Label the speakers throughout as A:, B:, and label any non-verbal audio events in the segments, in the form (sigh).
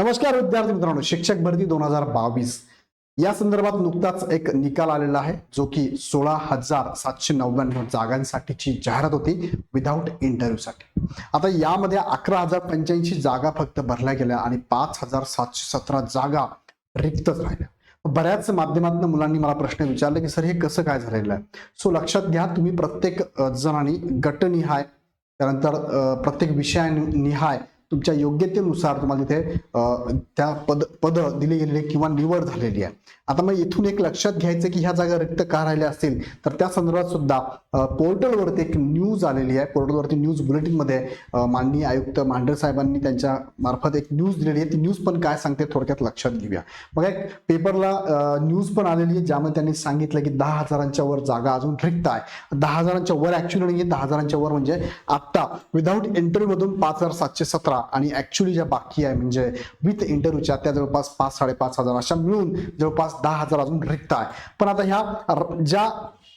A: नमस्कार विद्यार्थी मित्रांनो शिक्षक भरती दोन हजार बावीस. या संदर्भात नुकताच एक निकाल आलेला आहे जो की सोळा हजार सातशे नव्याण्णव जागांसाठीची जाहिरात होती विदाऊट इंटरव्ह्यूसाठी आता यामध्ये अकरा हजार पंच्याऐंशी जागा फक्त भरल्या गेल्या आणि पाच हजार सातशे सतरा जागा रिक्तच राहिल्या बऱ्याच माध्यमातून मुलांनी मला प्रश्न विचारले की सर हे कसं काय झालेलं आहे? सो लक्षात घ्या तुम्ही प्रत्येक जणांनी गटनिहाय त्यानंतर प्रत्येक विषयानिहाय तुमच्या योग्यतेनुसार तुम्हाला तिथे त्या पद पद दिली गेलेली आहे किंवा निवड झालेली आहे. आता मग इथून एक लक्षात घ्यायचं की ह्या जागा रिक्त का राहिल्या असतील? तर त्या संदर्भात सुद्धा पोर्टलवरती एक न्यूज आलेली आहे. पोर्टलवरती न्यूज बुलेटिनमध्ये माननीय आयुक्त मांढरे साहेबांनी त्यांच्या मार्फत एक न्यूज दिलेली आहे. ती न्यूज पण काय सांगते थोडक्यात लक्षात घेऊया. मग एक पेपरला न्यूज पण आलेली आहे ज्यामध्ये त्यांनी सांगितलं की दहा हजारांच्या वर जागा अजून रिक्त आहे. दहा हजारांच्या वर ऍक्च्युली नाही दहा हजारांच्या वर म्हणजे आत्ता विदाऊट इंटरव्ह्यू मधून पाच हजार सातशे सतरा आणि ऍक्च्युली ज्या बाकी आहे म्हणजे विथ इंटरव्ह्यूच्या त्या जवळपास पाच साडेपाच हजार अशा मिळून जवळपास दहा हजार अजून रिक्त आहे. पण आता ह्या र- ज्या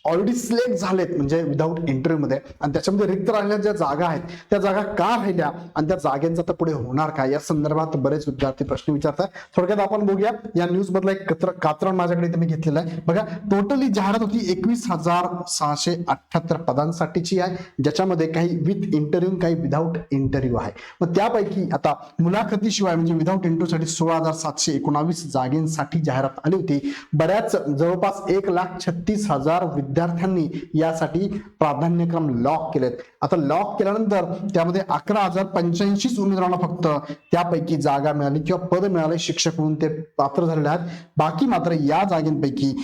A: ऑलरेडी सिलेक्ट झालेत म्हणजे विदाऊट इंटरव्ह्यू मध्ये. आणि त्याच्यामध्ये रिक्त राहिलेल्या ज्या जागा आहेत त्या जागा का राहिल्या? आणि त्या जागेंचा तर पुढे होणार काय? या संदर्भात बरेच विद्यार्थी प्रश्न विचारतात. थोडक्यात आपण बघूया या न्यूज मधला एक कत्र कात्रण माझ्याकडे तुम्ही मी घेतलेलं आहे. बघा टोटली जाहिरात होती एकवीस हजार सहाशे अठ्याहत्तर पदांसाठीची आहे ज्याच्यामध्ये काही विथ इंटरव्ह्यू काही विदाऊट इंटरव्ह्यू आहे. मग त्यापैकी आता मुलाखतीशिवाय म्हणजे विदाऊट इंटरव्ह्यूसाठी सोळा हजार सातशे एकोणावीस जागेंसाठी जाहिरात आली होती. बऱ्याच जवळपास एक लाख छत्तीस हजार विद्यार्थ्यांनी यासाठी प्राधान्यक्रम लॉक केलेत. आता लॉक केल्यानंतर त्यामध्ये अकरा हजार पंच्याऐंशीच उमेदवारांना फक्त त्यापैकी जागा मिळाली किंवा पद मिळाले. शिक्षक म्हणून ते पात्र झालेले आहेत. बाकी मात्र या जागेंपैकी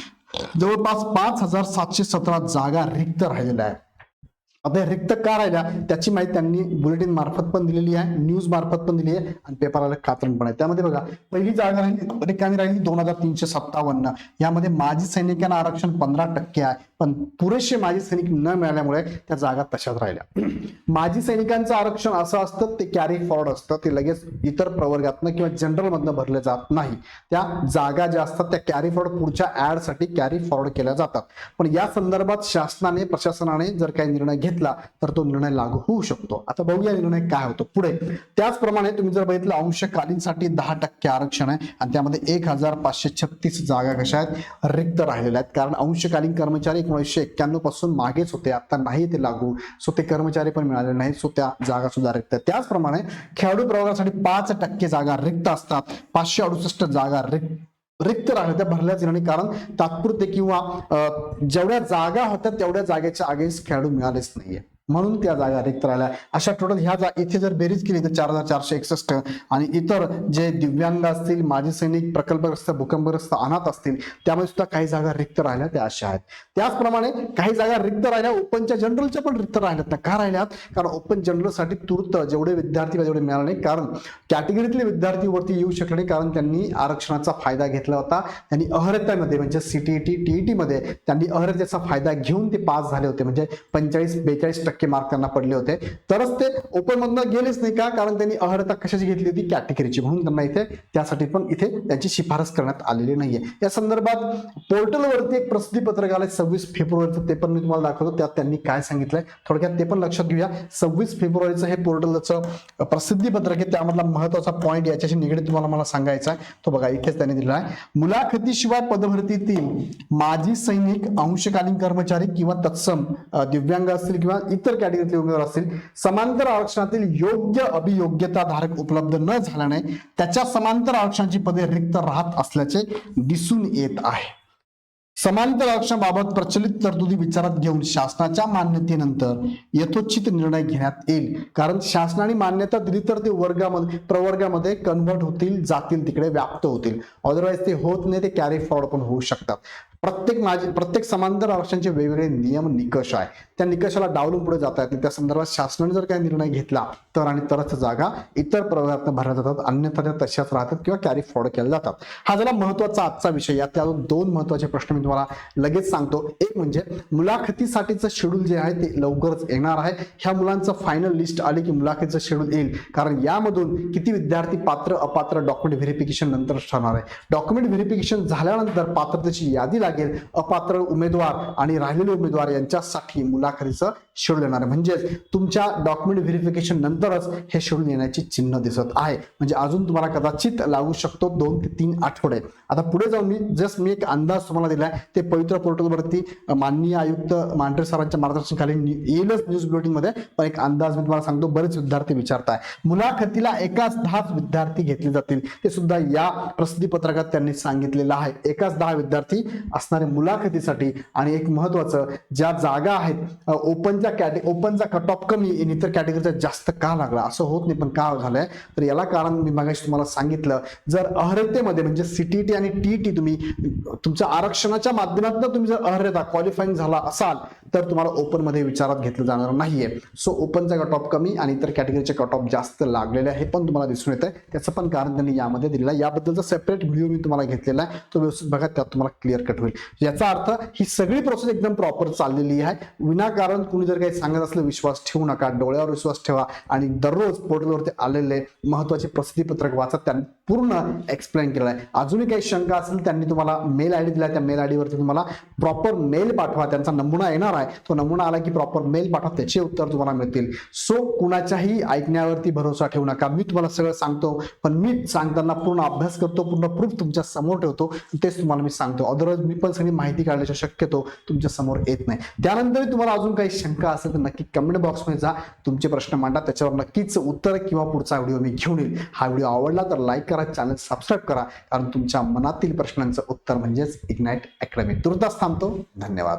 A: जवळपास पाच हजार सातशे सतरा जागा रिक्त राहिलेल्या आहेत. आता रिक्त का राहिल्या? त्याची माहिती त्यांनी बुलेटिन मार्फत पण दिलेली आहे. न्यूज मार्फत पण दिली आहे. आणि पेपराला कात्रण पण आहे. त्यामध्ये बघा पहिली जागा राहिली रिकामी राहिली दोन हजार तीनशे सत्तावन्न. यामध्ये माजी सैनिकांना आरक्षण पंधरा टक्के आहे. पण पुरेसे माजी सैनिक न मिळाल्यामुळे त्या जागा तशाच राहिल्या. (clears throat) माजी सैनिकांचं आरक्षण असं असतं ते कॅरी फॉरवर्ड असतं ते लगेच इतर प्रवर्गातनं किंवा जनरल मधनं भरले जात नाही. त्या जागा ज्या असतात त्या कॅरी फॉरवर्ड पुढच्या ऍडसाठी कॅरी फॉरवर्ड केल्या जातात. पण या संदर्भात शासनाने प्रशासनाने जर काही निर्णय घेतला तर तो निर्णय लागू होऊ शकतो. आता बघूया निर्णय काय होतो. पुढे त्याचप्रमाणे तुम्ही जर बघितलं अंशकालीनसाठी दहा टक्के आरक्षण आहे आणि त्यामध्ये एक हजार पाचशे छत्तीस जागा कशा आहेत? रिक्त राहिलेल्या आहेत. कारण अंशकालीन कर्मचारी एकोणीसशे एक्क्याण्णवपासून मागेच होते आता नाही ते लागू. सो ते कर्मचारी पण मिळाले नाही सो त्या जागा सुद्धा रिक्त त्याचप्रमाणे खेळाडू प्रवर्गासाठी पाच टक्के जागा रिक्त असतात. पाचशे अडुसष्ट जागा रिक्त रिक्त राहिल्या त्या भरल्याच नाही कारण तात्पुरते किंवा जेवढ्या जागा होत्या तेवढ्या जागेच्या आगेच खेळाडू मिळालेच नाहीये. म्हणून त्या जागा रिक्त राहिल्या. अशा टोटल ह्या जा इथे जर बेरीज केली तर चार हजार चारशे एकसष्ट आणि इतर जे दिव्यांग असतील माजी सैनिक प्रकल्पग्रस्त भूकंपग्रस्त अनाथ असतील त्यामध्ये सुद्धा काही जागा रिक्त राहिल्या त्या अशा आहेत. त्याचप्रमाणे काही जागा रिक्त राहिल्या ओपनच्या जनरलच्या पण रिक्त राहिल्यात ना. का राहिल्यात? कारण ओपन जनरलसाठी तूर्त जेवढे विद्यार्थी जेवढे मिळाले नाही कारण कॅटेगरीतले विद्यार्थी वरती येऊ शकले नाही कारण त्यांनी आरक्षणाचा फायदा घेतला होता. त्यांनी अहर्यतेमध्ये म्हणजे सीटीईटी टीईटी मध्ये त्यांनी अहर्यतेचा फायदा घेऊन ते पास झाले होते. म्हणजे पंचेचाळीस बेचाळीस टक्के मार्क त्यांना पडले होते. तरच ते ओपन मधनं गेलेच नाही का? कारण त्यांनी अर्हता कशाची घेतली होती? कॅटेगरीची म्हणून त्यांना इथे त्यासाठी पण इथे त्यांची शिफारस करण्यात आलेली नाहीये. या संदर्भात पोर्टलवरती एक प्रसिद्धी पत्रक आलंय सव्वीस फेब्रुवारीचं. ते पण मी तुम्हाला दाखवतो. त्यात त्यांनी काय सांगितलंय? थोडक्यात ते पण लक्षात घेऊया. सव्वीस फेब्रुवारीचं हे पोर्टलचं प्रसिद्धी पत्रक आहे. त्यामधला महत्त्वाचा पॉईंट याच्याशी निगडीत तुम्हाला मला सांगायचा आहे. तो बघा इथेच त्यांनी दिलेला आहे. मुलाखतीशिवाय पदभरतीतील माजी सैनिक अंशकालीन कर्मचारी किंवा तत्सम दिव्यांग असतील किंवा इतर इतर कॅटेगरीतले उमेदवार असतील समांतर आरक्षणातील योग्य अभियोग्यता धारक उपलब्ध न झाल्याने त्याच्या समांतर आरक्षणाची पदे रिक्त राहत असल्याचे दिसून येत आहे. समांतर आरक्षणाबाबत प्रचलित तरतुदी विचारात घेऊन शासनाच्या मान्यतेनंतर यथोचित निर्णय घेण्यात येईल. कारण शासनाने मान्यता दिली तर ते वर्गामध्ये प्रवर्गामध्ये कन्व्हर्ट होतील जातील तिकडे व्याप्त होतील. अदरवाईज ते होत नाही ते कॅरी फॉरवर्ड पण होऊ शकतात. प्रत्येक माझे प्रत्येक समांतर आरक्षणाचे वेगवेगळे नियम निकष आहे. त्या निकषाला डावलून पुढे जाता येत त्या संदर्भात शासनाने जर काही निर्णय घेतला तर आणि तरच जागा इतर प्रवर्गात भरल्या जातात. अन्यथा त्या तशाच राहतात किंवा कॅरी फॉर्ड केल्या जातात. हा झाला महत्त्वाचा आजचा विषय. यात त्या दोन महत्त्वाचे प्रश्न मी तुम्हाला लगेच सांगतो. एक म्हणजे मुलाखतीसाठीचं शेड्यूल जे आहे ते लवकरच येणार आहे. ह्या मुलांचं फायनल लिस्ट आली की मुलाखतीचं शेड्यूल येईल. कारण यामधून किती विद्यार्थी पात्र अपात्र डॉक्युमेंट व्हेरिफिकेशन नंतर ठरणार आहे. डॉक्युमेंट व्हेरिफिकेशन झाल्यानंतर पात्रतेची यादी लागेल. अपात्र उमेदवार आणि राहिलेले उमेदवार यांच्यासाठी मुलाखतीचं शेड्यूल येणार. आहे म्हणजेच तुमच्या डॉक्युमेंट व्हेरिफिकेशन नंतरच हे शेड्यूल येण्याची चिन्ह दिसत आहे. म्हणजे अजून तुम्हाला कदाचित लागू शकतो दोन ते तीन आठवडे. आता पुढे जाऊन मी जस्ट मी एक अंदाज तुम्हाला दिलाय ते पवित्र पोर्टलवरती माननीय आयुक्त मांढरे सरांच्या मार्गदर्शनखाली येईलच न्यूज बुलेटिनमध्ये पण एक अंदाज मी तुम्हाला सांगतो बरेच विद्यार्थी विचारताय. मुलाखतीला एकाच दहाच विद्यार्थी घेतले जातील. ते सुद्धा या प्रसिद्धी पत्रकात त्यांनी सांगितलेलं आहे. एकाच दहा विद्यार्थी असणारे मुलाखतीसाठी. आणि एक महत्वाचं ज्या जागा आहेत ओपनच्या कॅटे ओपनचा कट ऑफ कमी आणि इतर कॅटेगरीचा जास्त का लागला? असं होत नाही पण का झालंय? तर याला कारण मी मागाशी तुम्हाला सांगितलं जर अर्हतेमध्ये म्हणजे सीटीटी आणि टीटी तुम्ही तुमच्या आरक्षणाच्या माध्यमातून तुम्ही जर अर्हता क्वालिफाईंग झाला असाल तर तुम्हाला ओपनमध्ये विचारात घेतलं जाणार नाहीये. सो ओपनचा कट ऑफ कमी आणि इतर कॅटेगरीचे कट ऑफ जास्त लागलेले आहे पण तुम्हाला दिसून येत आहे त्याचं पण कारण त्यांनी यामध्ये दिलेलं आहे. याबद्दलचा सेपरेट व्हिडिओ मी तुम्हाला घेतलेला आहे. तो व्यवस्थित बघा त्यात तुम्हाला क्लिअर कट होईल. याचा अर्थ ही सगळी प्रोसेस एकदम प्रॉपर चाललेली आहे. विनाकारण कुणी जर काही सांगत असलं विश्वास ठेवू नका. डोळ्यावर विश्वास ठेवा. आणि दररोज पोर्टलवरती आलेले महत्त्वाचे प्रसिद्धीपत्रक वाचा. त्यांनी पूर्ण एक्सप्लेन केलं आहे अजूनही काही शंका असेल त्यांनी तुम्हाला मेल आय डी दिला त्या मेल आय डीवरती तुम्हाला प्रॉपर मेल पाठवा. त्यांचा नमुना येणार आहे. तो नमुना आला की प्रॉपर मेल पाठवा त्याचे उत्तर तुम्हाला मिळतील. सो कुणाच्याही ऐकण्यावरती भरोसा ठेवू नका. मी तुम्हाला सगळं सांगतो पण मी सांगताना पूर्ण अभ्यास करतो पूर्ण प्रूफ तुमच्यासमोर ठेवतो तेच तुम्हाला मी सांगतो. अदरवाईज मी पण सगळी माहिती काढण्याच्या शक्यतो तुमच्यासमोर येत नाही. त्यानंतर तुम्हाला अजून काही शंका असेल तर नक्की कमेंट बॉक्समध्ये जा. तुमचे प्रश्न मांडा. त्याच्यावर नक्कीच उत्तर किंवा पुढचा व्हिडिओ मी घेऊन येईल. हा व्हिडिओ आवडला तर लाईक करा. चॅनल सबस्क्राईब करा. कारण तुमच्या मनातील प्रश्नांचं उत्तर म्हणजेच इग्नाइट अकॅडमी तुर्तास थांबतो. धन्यवाद.